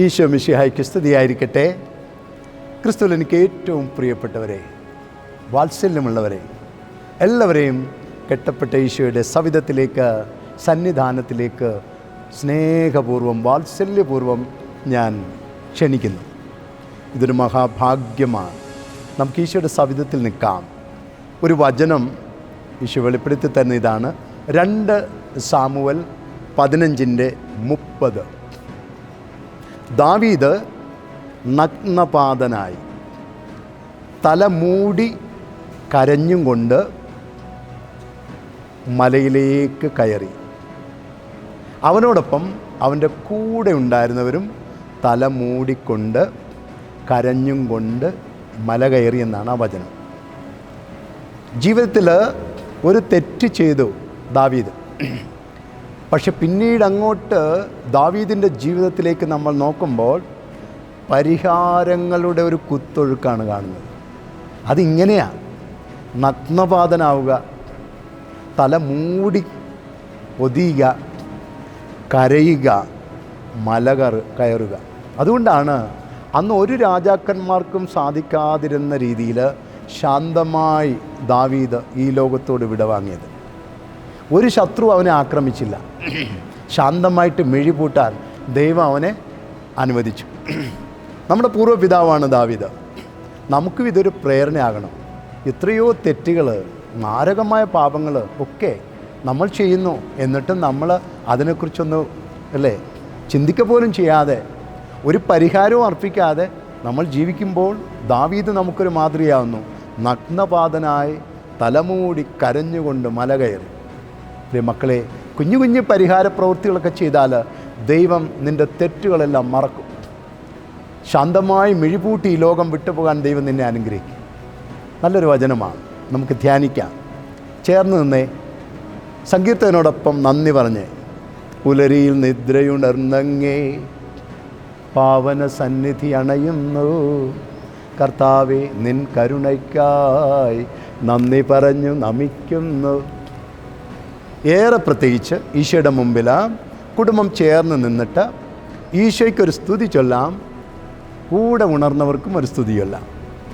ഈശോ മിശിഹായ്ക്ക് സ്തുതിയായിരിക്കട്ടെ ക്രിസ്തുവിൽ എനിക്ക് ഏറ്റവും പ്രിയപ്പെട്ടവരെ വാത്സല്യമുള്ളവരെ എല്ലാവരെയും കെട്ടപ്പെട്ട ഈശോയുടെ സവിധത്തിലേക്ക് സന്നിധാനത്തിലേക്ക് സ്നേഹപൂർവം വാത്സല്യപൂർവം ഞാൻ ക്ഷണിക്കുന്നു. ഇതൊരു മഹാഭാഗ്യമാണ്. നമുക്ക് ഈശോയുടെ സവിധത്തിൽ നിൽക്കാം. ഒരു വചനം ഈശോ വെളിപ്പെടുത്തി തരുന്ന ഇതാണ്. രണ്ട് സാമുവൽ പതിനഞ്ചിന്റെ മുപ്പത്. ദാവീദ് നഗ്നപാതനായി തലമൂടി കരഞ്ഞും കൊണ്ട് മലയിലേക്ക് കയറി. അവനോടൊപ്പം അവന്റെ കൂടെ ഉണ്ടായിരുന്നവരും തല മൂടിക്കൊണ്ട് കരഞ്ഞും കൊണ്ട് മല കയറി എന്നാണ് ആ വചനം. ജീവിതത്തിൽ ഒരു തെറ്റ് ചെയ്തു ദാവീദ്. പക്ഷെ പിന്നീട് അങ്ങോട്ട് ദാവീദിന്റെ ജീവിതത്തിലേക്ക് നമ്മൾ നോക്കുമ്പോൾ പരിഹാരങ്ങളുടെ ഒരു കുത്തൊഴുക്കാണ് കാണുന്നത്. അതിങ്ങനെയാണ് നഗ്നപാതനാവുക തല മൂടി ഒതിയുക കരയുക മല കയറു കയറുക. അതുകൊണ്ടാണ് അന്ന് ഒരു രാജാക്കന്മാർക്കും സാധിക്കാതിരുന്ന രീതിയിൽ ശാന്തമായി ദാവീദ് ഈ ലോകത്തോട് വിടവാങ്ങിയത്. ഒരു ശത്രു അവനെ ആക്രമിച്ചില്ല. ശാന്തമായിട്ട് മിഴിപൂട്ടാൻ ദൈവം അവനെ അനുവദിച്ചു. നമ്മുടെ പൂർവപിതാവാണ് ദാവീദ്. നമുക്കും ഇതൊരു പ്രേരണയാകണം. എത്രയോ തെറ്റുകൾ മാരകമായ പാപങ്ങൾ ഒക്കെ നമ്മൾ ചെയ്യുന്നു. എന്നിട്ടും നമ്മൾ അതിനെക്കുറിച്ചൊന്ന് അല്ലേ ചിന്തിക്ക പോലും ചെയ്യാതെ ഒരു പരിഹാരവും അർപ്പിക്കാതെ നമ്മൾ ജീവിക്കുമ്പോൾ ദാവീദ് നമുക്കൊരു മാതൃകയാവുന്നു. നഗ്നപാതനായി തലമൂടി കരഞ്ഞുകൊണ്ട് മല കയറി മക്കളെ കുഞ്ഞു കുഞ്ഞു പരിഹാര പ്രവൃത്തികളൊക്കെ ചെയ്താൽ ദൈവം നിന്റെ തെറ്റുകളെല്ലാം മറക്കും. ശാന്തമായി മിഴിപൂട്ടി ലോകം വിട്ടുപോകാൻ ദൈവം നിന്നെ അനുഗ്രഹിക്കും. നല്ലൊരു വചനമാണ്. നമുക്ക് ധ്യാനിക്കാം. ചേർന്ന് നിന്നേ. സങ്കീർത്തനോടൊപ്പം നന്ദി പറഞ്ഞ്. പുലരിയിൽ നിദ്രയുണർന്നങ്ങേ. പാവന സന്നിധി അണയുന്നു. കർത്താവെ നിൻ കരുണയ്ക്കായി നന്ദി പറഞ്ഞു നമിക്കുന്നു. ഏറെ പ്രത്യേകിച്ച് ഈശോയുടെ മുമ്പിൽ കുടുംബം ചേർന്ന് നിന്നിട്ട് ഈശോയ്ക്കൊരു സ്തുതി ചൊല്ലാം. കൂടെ ഉണർന്നവർക്കും ഒരു സ്തുതി ചൊല്ലാം.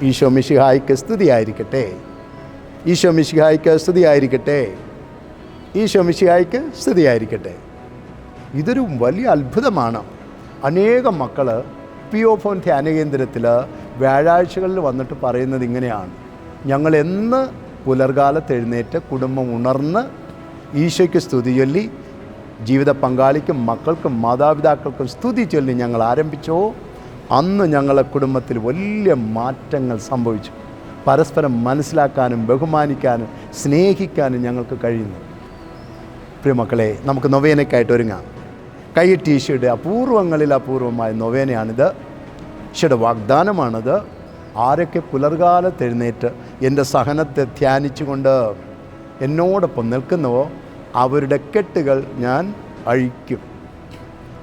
ഈശോ സ്തുതി സ്തുതിയായിരിക്കട്ടെ ഈശോ മിശിഹായ്ക്ക് സ്തുതിയായിരിക്കട്ടെ ഈശോ മിശിഹായ്ക്ക് സ്തുതിയായിരിക്കട്ടെ ഇതൊരു വലിയ അത്ഭുതമാണ്. അനേകം മക്കൾ പി ഒ ഫോൺ ധ്യാനകേന്ദ്രത്തിൽ വ്യാഴാഴ്ചകളിൽ വന്നിട്ട് പറയുന്നത് ഇങ്ങനെയാണ്. ഞങ്ങൾ എന്ന് പുലർകാലത്ത് എഴുന്നേറ്റ് കുടുംബം ഉണർന്ന് ഈശോയ്ക്ക് സ്തുതി ചൊല്ലി ജീവിത പങ്കാളിക്കും മക്കൾക്കും മാതാപിതാക്കൾക്കും സ്തുതി ചൊല്ലി ഞങ്ങൾ ആരംഭിച്ചോ. അന്ന് ഞങ്ങളെ കുടുംബത്തിൽ വലിയ മാറ്റങ്ങൾ സംഭവിച്ചു. പരസ്പരം മനസ്സിലാക്കാനും ബഹുമാനിക്കാനും സ്നേഹിക്കാനും ഞങ്ങൾക്ക് കഴിയുന്നു. പ്രിയമക്കളെ നമുക്ക് നൊവേനയ്ക്കായിട്ട് ഒരുങ്ങാം. കൈയിട്ട് ഈശോയുടെ അപൂർവങ്ങളിൽ അപൂർവമായ നൊവേനയാണിത്. ഈശോയുടെ വാഗ്ദാനമാണത്. ആരൊക്കെ പുലർകാലത്തെഴുന്നേറ്റ് എന്റെ സഹനത്തെ ധ്യാനിച്ചുകൊണ്ട് എന്നോടൊപ്പം നിൽക്കുന്നുവോ അവരുടെ കെട്ടുകൾ ഞാൻ അഴിക്കും.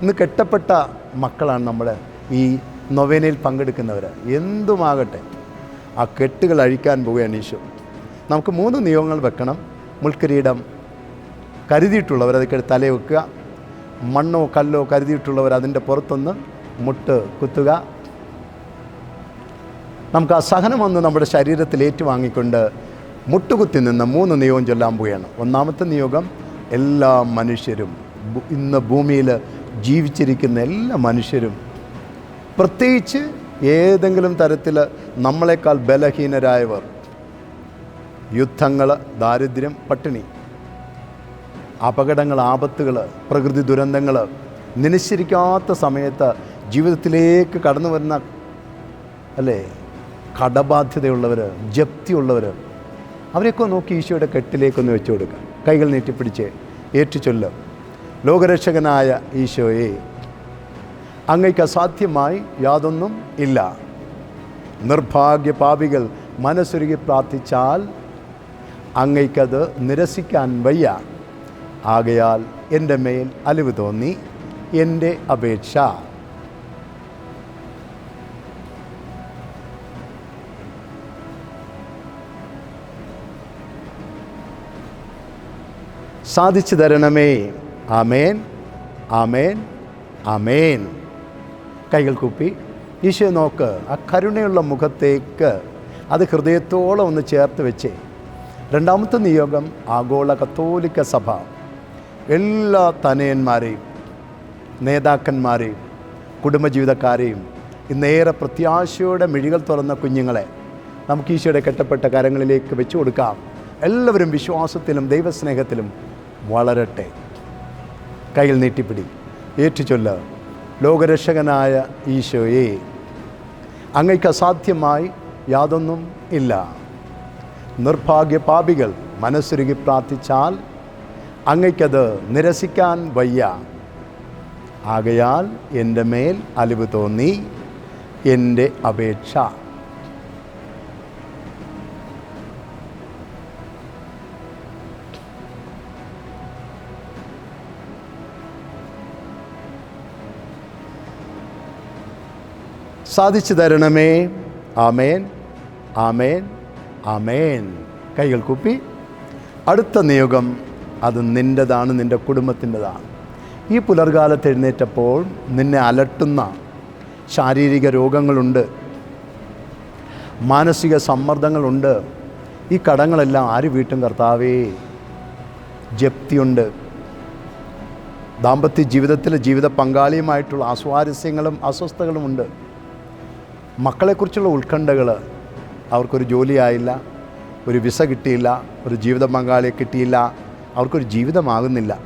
ഇന്ന് കെട്ടപ്പെട്ട മക്കളാണ് നമ്മൾ ഈ നൊവേനയിൽ പങ്കെടുക്കുന്നവർ എന്തുമാകട്ടെ ആ കെട്ടുകൾ അഴിക്കാൻ പോവുകയാണ് ഈശോ. നമുക്ക് മൂന്ന് നിയമങ്ങൾ വെക്കണം. മുൾക്കിരീടം കരുതിയിട്ടുള്ളവർ അതൊക്കെ തല വെക്കുക. മണ്ണോ കല്ലോ കരുതിയിട്ടുള്ളവർ അതിന്റെ പുറത്തൊന്ന് മുട്ട് കുത്തുക. നമുക്ക് ആ സഹനം സഹനമൊന്ന് നമ്മുടെ ശരീരത്തിൽ ഏറ്റുവാങ്ങിക്കൊണ്ട് മുട്ടുകുത്തി നിന്ന് മൂന്ന് നിയോഗം ചൊല്ലാൻ പോവുകയാണ് ഒന്നാമത്തെ നിയോഗം എല്ലാ മനുഷ്യരും ഇന്ന് ഭൂമിയിൽ ജീവിച്ചിരിക്കുന്ന എല്ലാ മനുഷ്യരും പ്രത്യേകിച്ച് ഏതെങ്കിലും തരത്തിൽ നമ്മളെക്കാൾ ബലഹീനരായവർ. യുദ്ധങ്ങൾ ദാരിദ്ര്യം പട്ടിണി. അപകടങ്ങൾ ആപത്തുകൾ പ്രകൃതി ദുരന്തങ്ങൾ നിനശ്ചരിക്കാത്ത സമയത്ത് ജീവിതത്തിലേക്ക് കടന്നു വരുന്ന അല്ലേ? കടബാധ്യതയുള്ളവർ ജപ്തിയുള്ളവർ അവരെയൊക്കെ നോക്കി ഈശോയുടെ കെട്ടിലേക്കൊന്ന് വെച്ചു കൊടുക്കുക കൈകൾ നീട്ടിപ്പിടിച്ച് ഏറ്റുചൊല്ലും. ലോകരക്ഷകനായ ഈശോയെ അങ്ങയ്ക്ക് അസാധ്യമായി യാതൊന്നും ഇല്ല. നിർഭാഗ്യ പാപികൾ മനസ്സൊരുകി പ്രാർത്ഥിച്ചാൽ അങ്ങയ്ക്കത് നിരസിക്കാൻ വയ്യ. ആകയാൽ എന്റെ മേൽ അലിവ് തോന്നി എന്റെ അപേക്ഷ. സാധിച്ചു തരണമേ. ആമേൻ. ആമേൻ. ആമേൻ. കൈകൾ കുപ്പി. ഈശോ നോക്ക്. ആ കരുണയുള്ള മുഖത്തേക്ക് അത് ഹൃദയത്തോളം ഒന്ന് ചേർത്ത് വെച്ചേ. രണ്ടാമത്തെ നിയോഗം ആഗോള കത്തോലിക്ക സഭ. എല്ലാ തനയന്മാരെയും നേതാക്കന്മാരെയും കുടുംബജീവിതക്കാരെയും ഇന്നേറെ പ്രത്യാശയുടെ മിഴികൾ തുറന്ന കുഞ്ഞുങ്ങളെ നമുക്ക് ഈശോയുടെ കെട്ടപ്പെട്ട കരങ്ങളിലേക്ക് വെച്ചു കൊടുക്കാം. എല്ലാവരും വിശ്വാസത്തിലും ദൈവസ്നേഹത്തിലും വളരട്ടെ. കയ്യിൽ നീട്ടിപ്പിടി. ഏറ്റുചൊല്ല ലോകരക്ഷകനായ ഈശോയെ. അങ്ങയ്ക്ക് അസാധ്യമായി യാതൊന്നും ഇല്ല. നിർഭാഗ്യ പാപികൾ മനസ്സുരുകി പ്രാർത്ഥിച്ചാൽ അങ്ങയ്ക്കത് നിരസിക്കാൻ വയ്യ. ആകയാൽ എന്റെ മേൽ അലിവ് തോന്നി എന്റെ അപേക്ഷ. സാധിച്ചു തരണമേ. ആമേൻ. ആമേൻ. ആമേൻ. കൈകൾ കുപ്പി. അടുത്ത നിയോഗം അത് നിന്റെതാണ് നിന്റെ കുടുംബത്തിന്റെതാണ്. ഈ പുലർകാലത്ത് എഴുന്നേറ്റപ്പോൾ നിന്നെ അലട്ടുന്ന ശാരീരിക രോഗങ്ങളുണ്ട്. മാനസിക സമ്മർദ്ദങ്ങളുണ്ട്. ഈ കടങ്ങളെല്ലാം ആര് വീട്ടും കർത്താവേ? ജപ്തിയുണ്ട്. ദാമ്പത്യ ജീവിതത്തിലെ ജീവിത പങ്കാളിയുമായിട്ടുള്ള അസ്വാരസ്യങ്ങളും അസ്വസ്ഥകളുമുണ്ട് മക്കളെക്കുറിച്ചുള്ള ഉത്കണ്ഠകൾ അവർക്കൊരു ജോലിയായില്ല ഒരു വിസ കിട്ടിയില്ല ഒരു ജീവിത പങ്കാളിയെ കിട്ടിയില്ല അവർക്കൊരു ജീവിതമാകുന്നില്ല.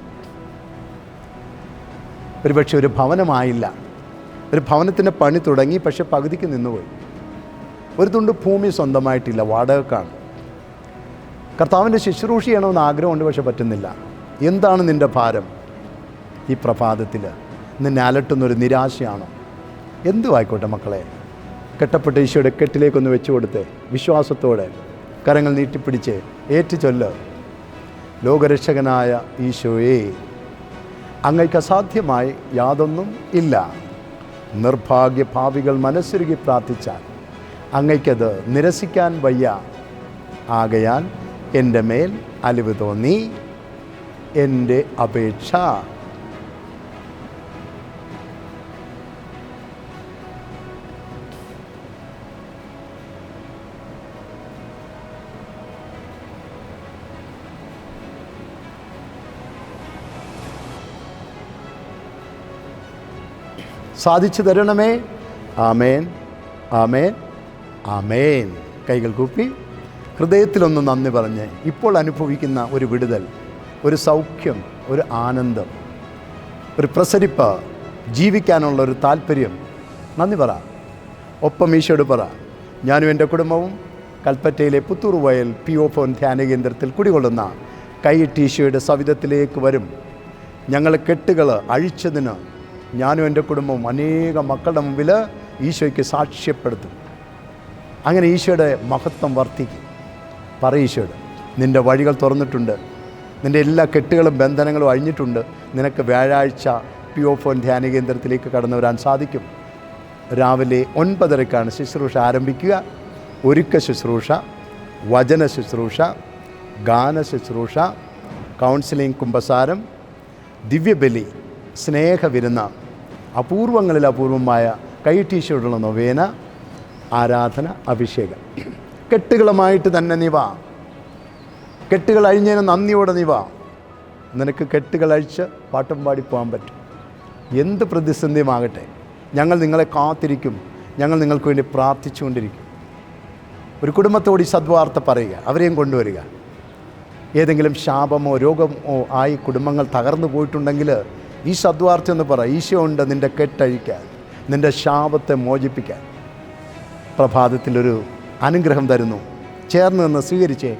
ഒരു ഒരുപക്ഷെ ഒരു ഭവനമായില്ല. ഒരു ഭവനത്തിന്റെ പണി തുടങ്ങി പക്ഷെ പകുതിക്ക് നിന്നുപോയി. ഒരു തുണ്ട് ഭൂമി സ്വന്തമായിട്ടില്ല വാടകക്കാണ്. കർത്താവിന്റെ ശുശ്രൂഷ ചെയ്യണമെന്ന് ആഗ്രഹമുണ്ട് പക്ഷെ പറ്റുന്നില്ല. എന്താണ് നിന്റെ ഭാരം? ഈ പ്രഭാതത്തിൽ നിന്നെ അലട്ടുന്നൊരു നിരാശയാണോ? എന്തു ആയിക്കോട്ടെ മക്കളെ? കെട്ടപ്പെട്ട ഈശോയുടെ കെട്ടിലേക്കൊന്ന് വെച്ചു കൊടുത്ത് വിശ്വാസത്തോടെ കരങ്ങൾ നീട്ടിപ്പിടിച്ച് ഏറ്റുചൊല്ല് ലോകരക്ഷകനായ ഈശോയെ അങ്ങയ്ക്ക് അസാധ്യമായി യാതൊന്നും ഇല്ല. നിർഭാഗ്യ ഭാവികൾ മനസ്സുരുകി പ്രാർത്ഥിച്ചാൽ അങ്ങയ്ക്കത് നിരസിക്കാൻ വയ്യ. ആകയാൽ എന്റെ മേൽ അലിവ് തോന്നി. എന്റെ അപേക്ഷ സാധിച്ചു തരണമേ. ആമേൻ. ആമേൻ. ആമേൻ. കൈകൾ കൂപ്പി. ഹൃദയത്തിലൊന്ന് നന്ദി പറഞ്ഞ് ഇപ്പോൾ അനുഭവിക്കുന്ന ഒരു വിടുതൽ ഒരു സൗഖ്യം ഒരു ആനന്ദം ഒരു പ്രസരിപ്പ് ജീവിക്കാനുള്ള ഒരു താല്പര്യം നന്ദി പറ. ഒപ്പം ഈശോട് പറ. ഞാനും എന്റെ കുടുംബവും കൽപ്പറ്റയിലെ പുത്തൂർ വയൽ പി ഒ ഫോൺ ധ്യാന കേന്ദ്രത്തിൽ കുടികൊള്ളുന്ന കൈയിട്ട് ഈശോയുടെ സവിധത്തിലേക്ക് വരും. ഞങ്ങളെ കെട്ടുകൾ അഴിച്ചതിന് ഞാനും എന്റെ കുടുംബവും അനേക മക്കളുടെ മുമ്പിൽ ഈശോയ്ക്ക് സാക്ഷ്യപ്പെടുത്തും. അങ്ങനെ ഈശോയുടെ മഹത്വം വർദ്ധിക്കും. പറ ഈശോയുടെ നിന്റെ വഴികൾ തുറന്നിട്ടുണ്ട്. നിന്റെ എല്ലാ കെട്ടുകളും ബന്ധനങ്ങളും അഴിഞ്ഞിട്ടുണ്ട്. നിനക്ക് വ്യാഴാഴ്ച പി ഒ ഫോൺ ധ്യാന കേന്ദ്രത്തിലേക്ക് കടന്നു വരാൻ സാധിക്കും. രാവിലെ ഒൻപതരക്കാണ് ശുശ്രൂഷ ആരംഭിക്കുക. ഒരുക്ക ശുശ്രൂഷ വചന ശുശ്രൂഷ ഗാന ശുശ്രൂഷ കൗൺസിലിംഗ് കുമ്പസാരം ദിവ്യബലി സ്നേഹവിരുന്ന അപൂർവങ്ങളിൽ അപൂർവമായ കൈട്ടീശോടുള്ള നൊവേന ആരാധന അഭിഷേകം. കെട്ടുകളുമായിട്ട് തന്നെ നിവ കെട്ടുകൾ അഴിഞ്ഞതിന് നന്ദിയോടെ നിവ നിനക്ക് കെട്ടുകൾ അഴിച്ച് പാട്ടും പാടി പോകാൻ പറ്റും. എന്ത് പ്രതിസന്ധിയുമാകട്ടെ. ഞങ്ങൾ നിങ്ങളെ കാത്തിരിക്കും. ഞങ്ങൾ നിങ്ങൾക്ക് വേണ്ടി പ്രാർത്ഥിച്ചുകൊണ്ടിരിക്കും. ഒരു കുടുംബത്തോട് ഈ സദ്വാർത്ത പറയുക. അവരെയും കൊണ്ടുവരിക. ഏതെങ്കിലും ശാപമോ രോഗമോ ആയി കുടുംബങ്ങൾ തകർന്നു പോയിട്ടുണ്ടെങ്കിൽ ഈ സദ്വാർത്ത എന്ന് പറ ഈശോ ഉണ്ട് നിന്റെ കെട്ടഴിക്കാൻ നിന്റെ ശാപത്തെ മോചിപ്പിക്കാൻ. പ്രഭാതത്തിലൊരു അനുഗ്രഹം തരുന്നു. ചേർന്ന് നിന്ന് സ്വീകരിച്ചേ.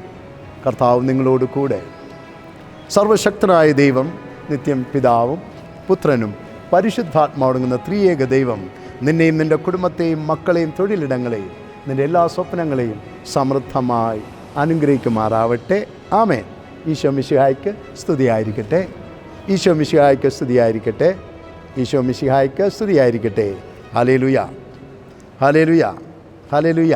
കർത്താവ് നിങ്ങളോട് കൂടെ. സർവശക്തനായ ദൈവം നിത്യം പിതാവും പുത്രനും പരിശുദ്ധാത്മാവടങ്ങുന്ന ത്രിയേക ദൈവം നിന്നെയും നിന്റെ കുടുംബത്തെയും മക്കളെയും തൊഴിലിടങ്ങളെയും നിന്റെ എല്ലാ സ്വപ്നങ്ങളെയും സമൃദ്ധമായി അനുഗ്രഹിക്കുമാറാവട്ടെ. ആമേൻ. ഈശോ മിശിഹായ്ക്ക് സ്തുതിയായിരിക്കട്ടെ. ഈശോ മിശിഹായ്ക്ക് സ്തുതിയായിരിക്കട്ടെ. ഈശോ മിശിഹായ്ക്ക് സ്തുതിയായിരിക്കട്ടെ. Hallelujah hallelujah hallelujah